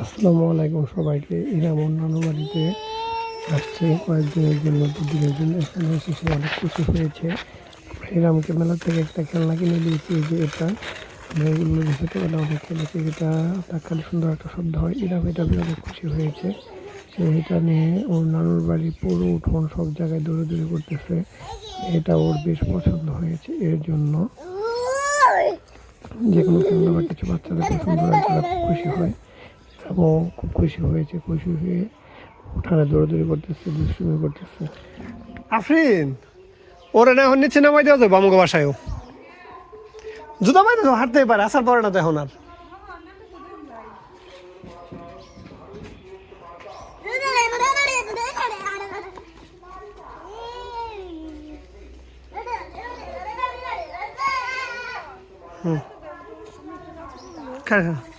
আসসালামু আলাইকুম সবাইকে। ইরাম অন্যান্য বাড়িতে আসছে কয়েকদিনের জন্য, দুদিনের জন্য। এখানে এসে সে অনেক খুশি হয়েছে। ইরামকে মেলা থেকে একটা খেলনা কিনে দিয়েছি যে এটা। আমরা এগুলো এটা অনেক খেলেছি এটা টাকালে সুন্দর একটা শব্দ হয়। ইরাম এটা পেয়ে অনেক খুশি হয়েছে। সে এটা নিয়ে ওর নানুর বাড়ি পুরো উঠোন সব জায়গায় দৌড়াদৌড়ি করতেছে। এটা ওর বেশ পছন্দ হয়েছে, এর জন্য। যে কোনো খেলনা বা কিছু বাচ্চাদের পছন্দ হয় খুশি হয়। এবং খুব খুশি হয়েছে, খুশি হয়ে উঠানে দৌড়াদৌড়ি করতেছে, দুষ্টুমি করতেছে। আফরিন, ওরা না, এখন নিচে নামাই দেওয়া যাবে আমাকে বাসায়ও। জুতা মাইতে তো হাঁটতেই পারে, আসার পরে না তো এখন আর। খা খা।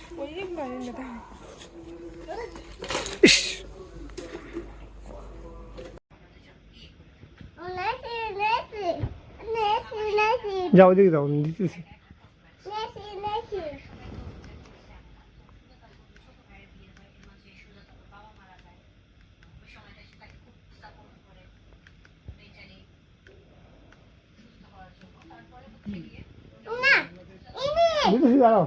যাও ওদিকে যাও দিতেছি দিতেছি দাঁড়াও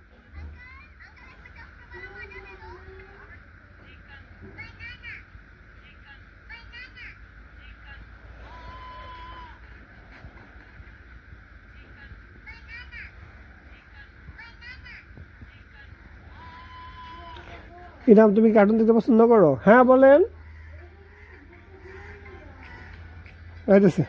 ইনাম তুমি কার্টুন দেখতে পছন্দ করো? হ্যাঁ বলেন। আইতেছে